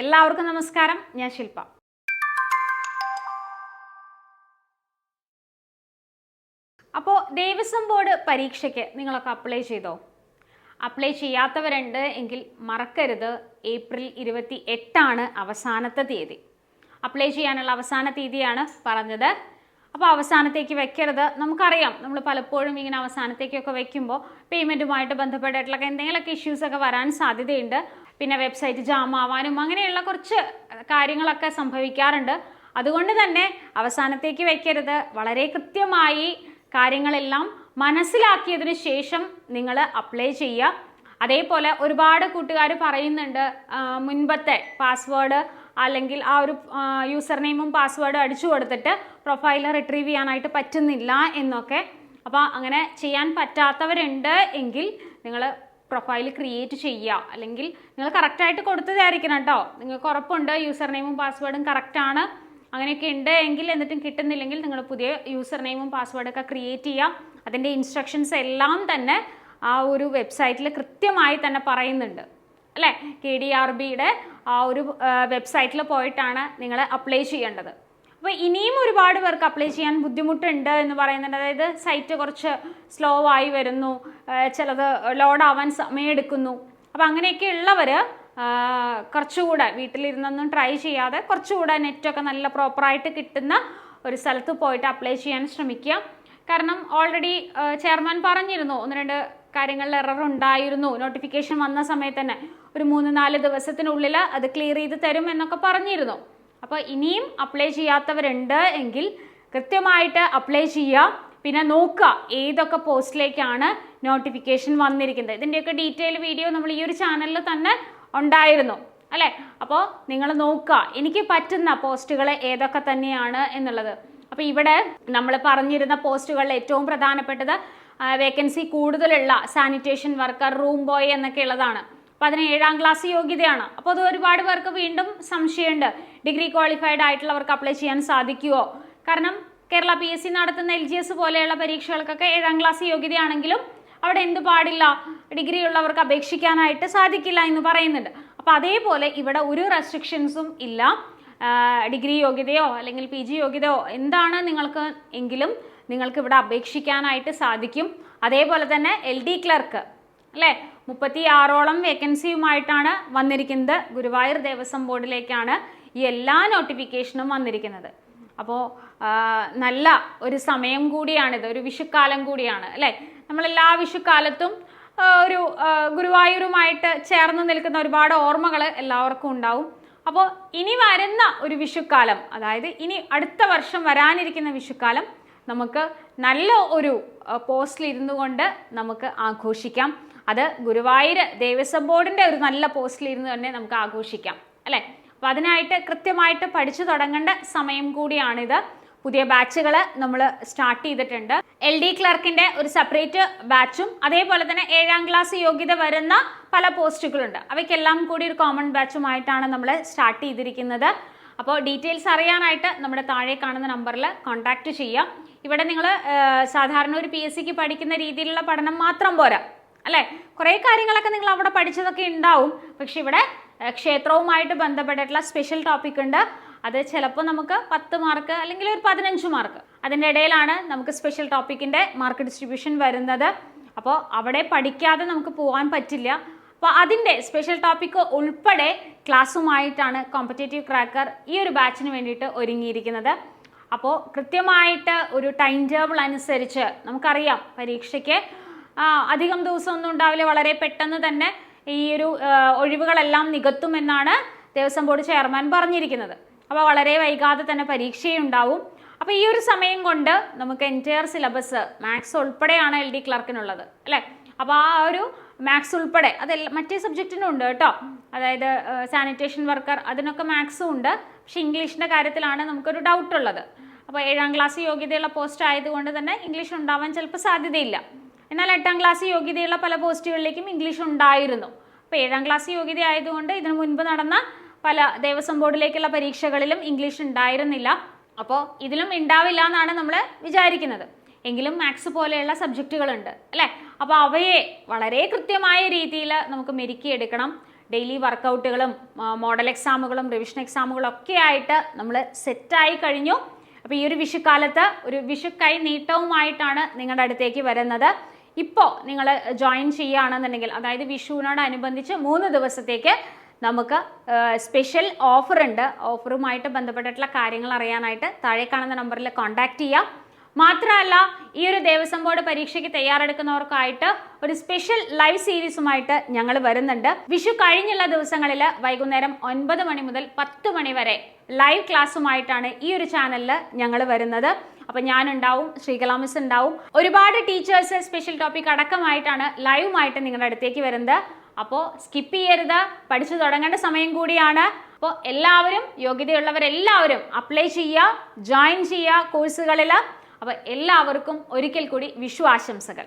എല്ലാവർക്കും നമസ്കാരം. ഞാൻ ശില്പ. അപ്പോൾ ദേവസ്വം ബോർഡ് പരീക്ഷയ്ക്ക് നിങ്ങളൊക്കെ അപ്ലൈ ചെയ്തോ? അപ്ലൈ ചെയ്യാത്തവരുണ്ട് എങ്കിൽ മറക്കരുത്. ഏപ്രിൽ ഇരുപത്തി എട്ടാണ് അവസാനത്തെ തീയതി. അപ്ലൈ ചെയ്യാനുള്ള അവസാന തീയതിയാണ് പറഞ്ഞത്. അപ്പോൾ അവസാനത്തേക്ക് വെക്കരുത്. നമുക്കറിയാം നമ്മൾ പലപ്പോഴും ഇങ്ങനെ അവസാനത്തേക്കൊക്കെ വെക്കുമ്പോൾ പേയ്മെന്റുമായിട്ട് ബന്ധപ്പെട്ടിട്ടുള്ള എന്തെങ്കിലുമൊക്കെ ഇഷ്യൂസൊക്കെ വരാൻ സാധ്യതയുണ്ട്. പിന്നെ വെബ്സൈറ്റ് ജാം ആവാനും അങ്ങനെയുള്ള കുറച്ച് കാര്യങ്ങളൊക്കെ സംഭവിക്കാറുണ്ട്. അതുകൊണ്ട് തന്നെ അവസാനത്തേക്ക് വയ്ക്കരുത് വളരെ കൃത്യമായി കാര്യങ്ങളെല്ലാം മനസ്സിലാക്കിയതിന് ശേഷം നിങ്ങൾ അപ്ലൈ ചെയ്യുക. അതേപോലെ ഒരുപാട് കൂട്ടുകാർ പറയുന്നുണ്ട് മുൻപത്തെ പാസ്വേഡ് അല്ലെങ്കിൽ ആ ഒരു യൂസർ നെയിമും പാസ്വേഡും അടിച്ചു കൊടുത്തിട്ട് പ്രൊഫൈൽ റിട്രീവ് ചെയ്യാനായിട്ട് പറ്റുന്നില്ല എന്നൊക്കെ. അപ്പോൾ അങ്ങനെ ചെയ്യാൻ പറ്റാത്തവരുണ്ട് എങ്കിൽ നിങ്ങൾ പ്രൊഫൈൽ ക്രിയേറ്റ് ചെയ്യുക. അല്ലെങ്കിൽ നിങ്ങൾ കറക്റ്റായിട്ട് കൊടുത്തതായിരിക്കണം കേട്ടോ. നിങ്ങൾക്ക് ഉറപ്പുണ്ട് യൂസർ നെയിമും പാസ്വേഡും കറക്റ്റാണ് അങ്ങനെയൊക്കെ ഉണ്ട് എങ്കിൽ എന്നിട്ടും കിട്ടുന്നില്ലെങ്കിൽ നിങ്ങൾ പുതിയ യൂസർ നെയിമും പാസ്വേഡൊക്കെ ക്രിയേറ്റ് ചെയ്യുക. അതിന്റെ ഇൻസ്ട്രക്ഷൻസ് എല്ലാം തന്നെ ആ ഒരു വെബ്സൈറ്റിൽ കൃത്യമായി തന്നെ പറയുന്നുണ്ട്. അല്ലേ? കെ ഡി ആർ ബിയുടെ ആ ഒരു വെബ്സൈറ്റിൽ പോയിട്ടാണ് നിങ്ങൾ അപ്ലൈ ചെയ്യേണ്ടത്. അപ്പോൾ ഇനിയും ഒരുപാട് പേർക്ക് അപ്ലൈ ചെയ്യാൻ ബുദ്ധിമുട്ടുണ്ട് എന്ന് പറയുന്നുണ്ട്. അതായത് സൈറ്റ് കുറച്ച് സ്ലോ ആയി വരുന്നു. ചിലത് ലോഡ് ആവാൻ സമയമെടുക്കുന്നു. അപ്പോൾ അങ്ങനെയൊക്കെ ഉള്ളവർ കുറച്ചുകൂടെ വീട്ടിലിരുന്നൊന്നും ട്രൈ ചെയ്യാതെ കുറച്ചുകൂടെ നെറ്റൊക്കെ നല്ല പ്രോപ്പറായിട്ട് കിട്ടുന്ന ഒരു സ്ഥലത്ത് പോയിട്ട് അപ്ലൈ ചെയ്യാൻ ശ്രമിക്കുക. കാരണം ഓൾറെഡി ചെയർമാൻ പറഞ്ഞിരുന്നു ഒന്ന് രണ്ട് കാര്യങ്ങളിൽ എറർ ഉണ്ടായിരുന്നു നോട്ടിഫിക്കേഷൻ വന്ന സമയത്ത് തന്നെ. ഒരു മൂന്ന് നാല് ദിവസത്തിനുള്ളിൽ അത് ക്ലിയർ ചെയ്ത് തരും എന്നൊക്കെ പറഞ്ഞിരുന്നു. അപ്പോൾ ഇനിയും അപ്ലൈ ചെയ്യാത്തവരുണ്ട് എങ്കിൽ കൃത്യമായിട്ട് അപ്ലൈ ചെയ്യുക. പിന്നെ നോക്കുക ഏതൊക്കെ പോസ്റ്റിലേക്കാണ് നോട്ടിഫിക്കേഷൻ വന്നിരിക്കുന്നത്. ഇതിന്റെയൊക്കെ ഡീറ്റെയിൽ വീഡിയോ നമ്മൾ ഈ ഒരു ചാനലിൽ തന്നെ ഉണ്ടായിരുന്നു അല്ലേ? അപ്പോൾ നിങ്ങൾ നോക്കുക എനിക്ക് പറ്റുന്ന പോസ്റ്റുകൾ ഏതൊക്കെ തന്നെയാണ് എന്നുള്ളത്. അപ്പോൾ ഇവിടെ നമ്മൾ പറഞ്ഞിരുന്ന പോസ്റ്റുകളിൽ ഏറ്റവും പ്രധാനപ്പെട്ടത് വേക്കൻസി കൂടുതലുള്ള സാനിറ്റേഷൻ വർക്കർ റൂം ബോയ് എന്നൊക്കെ ഉള്ളതാണ്. അപ്പോൾ അതിന് ഏഴാം ക്ലാസ് യോഗ്യതയാണ്. അപ്പോൾ അത് ഒരുപാട് പേർക്ക് വീണ്ടും സംശയമുണ്ട്. ഡിഗ്രി ക്വാളിഫൈഡ് ആയിട്ടുള്ളവർക്ക് അപ്ലൈ ചെയ്യാൻ സാധിക്കുമോ കാരണം കേരള പി എസ് സി നടത്തുന്ന എൽ ജി എസ് പോലെയുള്ള പരീക്ഷകൾക്കൊക്കെ ഏഴാം ക്ലാസ് യോഗ്യതയാണെങ്കിലും അവിടെ എന്ത് പാടില്ല? ഡിഗ്രി ഉള്ളവർക്ക് അപേക്ഷിക്കാനായിട്ട് സാധിക്കില്ല എന്ന് പറയുന്നുണ്ട്. അപ്പോൾ അതേപോലെ ഇവിടെ ഒരു റെസ്ട്രിക്ഷൻസും ഇല്ല. ഡിഗ്രി യോഗ്യതയോ അല്ലെങ്കിൽ പി ജി യോഗ്യതയോ എന്താണ് നിങ്ങൾക്ക് എങ്കിലും നിങ്ങൾക്ക് ഇവിടെ അപേക്ഷിക്കാനായിട്ട് സാധിക്കും. അതേപോലെ തന്നെ എൽ ഡി ക്ലർക്ക് അല്ലേ? മുപ്പത്തി ആറോളം വേക്കൻസിയുമായിട്ടാണ് വന്നിരിക്കുന്നത്. ഗുരുവായൂർ ദേവസ്വം ബോർഡിലേക്കാണ് ഈ എല്ലാ നോട്ടിഫിക്കേഷനും വന്നിരിക്കുന്നത്. അപ്പോൾ നല്ല ഒരു സമയം കൂടിയാണിത് ഒരു വിഷുക്കാലം കൂടിയാണ് അല്ലേ? നമ്മളെല്ലാ വിഷുക്കാലത്തും ഒരു ഗുരുവായൂരുമായിട്ട് ചേർന്ന് നിൽക്കുന്ന ഒരുപാട് ഓർമ്മകൾ എല്ലാവർക്കും ഉണ്ടാവും. അപ്പോൾ ഇനി വരുന്ന ഒരു വിഷുക്കാലം അതായത് ഇനി അടുത്ത വർഷം വരാനിരിക്കുന്ന വിഷുക്കാലം നമുക്ക് നല്ല ഒരു പോസ്റ്റിൽ ഇരുന്നു കൊണ്ട് നമുക്ക് ആഘോഷിക്കാം. അത് ഗുരുവായൂർ ദേവസ്വം ബോർഡിന്റെ ഒരു നല്ല പോസ്റ്റിൽ ഇരുന്ന് തന്നെ നമുക്ക് ആഘോഷിക്കാം അല്ലേ? അപ്പോൾ അതിനായിട്ട് കൃത്യമായിട്ട് പഠിച്ചു തുടങ്ങേണ്ട സമയം കൂടിയാണിത്. പുതിയ ബാച്ചുകൾ നമ്മൾ സ്റ്റാർട്ട് ചെയ്തിട്ടുണ്ട്. എൽ ഡി ക്ലർക്കിന്റെ ഒരു സെപ്പറേറ്റ് ബാച്ചും അതേപോലെ തന്നെ ഏഴാം ക്ലാസ് യോഗ്യത വരുന്ന പല പോസ്റ്റുകളുണ്ട്. അവയ്ക്കെല്ലാം കൂടി ഒരു കോമൺ ബാച്ചുമായിട്ടാണ് നമ്മൾ സ്റ്റാർട്ട് ചെയ്തിരിക്കുന്നത്. അപ്പോൾ ഡീറ്റെയിൽസ് അറിയാനായിട്ട് നമ്മുടെ താഴെ കാണുന്ന നമ്പറിൽ കോൺടാക്ട് ചെയ്യാം. ഇവിടെ നിങ്ങൾ സാധാരണ ഒരു പി എസ് സിക്ക് പഠിക്കുന്ന രീതിയിലുള്ള പഠനം മാത്രം പോരാ അല്ലേ? കുറേ കാര്യങ്ങളൊക്കെ നിങ്ങൾ അവിടെ പഠിച്ചതൊക്കെ ഉണ്ടാവും. പക്ഷെ ഇവിടെ ക്ഷേത്രവുമായിട്ട് ബന്ധപ്പെട്ടിട്ടുള്ള സ്പെഷ്യൽ ടോപ്പിക് ഉണ്ട്. അത് ചിലപ്പോൾ നമുക്ക് പത്ത് മാർക്ക് അല്ലെങ്കിൽ ഒരു പതിനഞ്ച് മാർക്ക് അതിന്റെ ഇടയിലാണ് നമുക്ക് സ്പെഷ്യൽ ടോപ്പിക്കിന്റെ മാർക്ക് ഡിസ്ട്രിബ്യൂഷൻ വരുന്നത്. അപ്പോൾ അവിടെ പഠിക്കാതെ നമുക്ക് പോകാൻ പറ്റില്ല. അപ്പോൾ അതിന്റെ സ്പെഷ്യൽ ടോപ്പിക്ക് ഉൾപ്പെടെ ക്ലാസ്സുമായിട്ടാണ് കോമ്പറ്റേറ്റീവ് ക്രാക്കർ ഈ ഒരു ബാച്ചിന് വേണ്ടിയിട്ട് ഒരുങ്ങിയിരിക്കുന്നത്. അപ്പോൾ കൃത്യമായിട്ട് ഒരു ടൈം ടേബിൾ അനുസരിച്ച് നമുക്കറിയാം പരീക്ഷയ്ക്ക് അധികം ദിവസമൊന്നും ഉണ്ടാവില്ല. വളരെ പെട്ടെന്ന് തന്നെ ഈ ഒരു ഒഴിവുകളെല്ലാം നികത്തുമെന്നാണ് ദേവസ്വം ബോർഡ് ചെയർമാൻ പറഞ്ഞിരിക്കുന്നത്. അപ്പോൾ വളരെ വൈകാതെ തന്നെ പരീക്ഷയുണ്ടാവും. അപ്പോൾ ഈ ഒരു സമയം കൊണ്ട് നമുക്ക് എന്റയർ സിലബസ് മാത്സ് ഉൾപ്പെടെയാണ് എൽ ഡി ക്ലർക്കിനുള്ളത് അല്ലേ? അപ്പോൾ ആ ഒരു മാത്സ് ഉൾപ്പെടെ അതെല്ലാം മറ്റേ സബ്ജക്റ്റിനും ഉണ്ട് കേട്ടോ. അതായത് സാനിറ്റേഷൻ വർക്കർ അതിനൊക്കെ മാത്സും ഉണ്ട്. പക്ഷെ ഇംഗ്ലീഷിന്റെ കാര്യത്തിലാണ് നമുക്കൊരു ഡൗട്ട് ഉള്ളത്. അപ്പോൾ ഏഴാം ക്ലാസ് യോഗ്യതയുള്ള പോസ്റ്റ് ആയതുകൊണ്ട് തന്നെ ഇംഗ്ലീഷ് ഉണ്ടാവാൻ ചിലപ്പോൾ സാധ്യതയില്ല. എന്നാൽ എട്ടാം ക്ലാസ് യോഗ്യതയുള്ള പല പോസ്റ്റുകളിലേക്കും ഇംഗ്ലീഷ് ഉണ്ടായിരുന്നു. അപ്പോൾ ഏഴാം ക്ലാസ് യോഗ്യത ആയതുകൊണ്ട് ഇതിനു മുൻപ് നടന്ന പല ദേവസ്വം ബോർഡിലേക്കുള്ള പരീക്ഷകളിലും ഇംഗ്ലീഷ് ഉണ്ടായിരുന്നില്ല. അപ്പോൾ ഇതിലും ഉണ്ടാവില്ല എന്നാണ് നമ്മൾ വിചാരിക്കുന്നത്. എങ്കിലും മാത്സ് പോലെയുള്ള സബ്ജക്റ്റുകളുണ്ട് അല്ലേ? അപ്പോൾ അവയെ വളരെ കൃത്യമായ രീതിയിൽ നമുക്ക് മെരുക്കിയെടുക്കണം. ഡെയിലി വർക്കൗട്ടുകളും മോഡൽ എക്സാമുകളും റിവിഷൻ എക്സാമുകളും ഒക്കെ ആയിട്ട് നമ്മൾ സെറ്റായി കഴിഞ്ഞു. അപ്പോൾ ഈ ഒരു വിഷുക്കാലത്ത് ഒരു വിഷുക്കൈ നീട്ടവുമായിട്ടാണ് നിങ്ങളുടെ അടുത്തേക്ക് വരുന്നത്. ഇപ്പോൾ നിങ്ങൾ ജോയിൻ ചെയ്യുകയാണെന്നുണ്ടെങ്കിൽ അതായത് വിഷുവിനോടനുബന്ധിച്ച് മൂന്ന് ദിവസത്തേക്ക് നമുക്ക് സ്പെഷ്യൽ ഓഫറുണ്ട് ഓഫറുമായിട്ട് ബന്ധപ്പെട്ടിട്ടുള്ള കാര്യങ്ങൾ അറിയാനായിട്ട് താഴെ കാണുന്ന നമ്പറിൽ കോൺടാക്ട് ചെയ്യാം. മാത്രമല്ല ഈ ഒരു ദേവസ്വം ബോർഡ് പരീക്ഷയ്ക്ക് തയ്യാറെടുക്കുന്നവർക്കായിട്ട് ഒരു സ്പെഷ്യൽ ലൈവ് സീരീസുമായിട്ട് ഞങ്ങൾ വരുന്നുണ്ട്. വിഷു കഴിഞ്ഞുള്ള ദിവസങ്ങളിൽ വൈകുന്നേരം ഒൻപത് മണി മുതൽ പത്ത് മണി വരെ ലൈവ് ക്ലാസ്സുമായിട്ടാണ് ഈ ഒരു ചാനലിൽ ഞങ്ങൾ വരുന്നത്. അപ്പൊ ഞാനുണ്ടാവും ശ്രീകലാ മിസ് ഉണ്ടാവും. ഒരുപാട് ടീച്ചേഴ്സ് സ്പെഷ്യൽ ടോപ്പിക് അടക്കമായിട്ടാണ് ലൈവുമായിട്ട് നിങ്ങളുടെ അടുത്തേക്ക് വരുന്നത്. അപ്പോൾ സ്കിപ്പ് ചെയ്യരുത് പഠിച്ചു തുടങ്ങേണ്ട സമയം കൂടിയാണ്. അപ്പോൾ എല്ലാവരും യോഗ്യതയുള്ളവരെല്ലാവരും അപ്ലൈ ചെയ്യുക ജോയിൻ ചെയ്യുക കോഴ്സുകളിൽ അപ്പോൾ എല്ലാവർക്കും ഒരിക്കൽ കൂടി വിഷു ആശംസകൾ.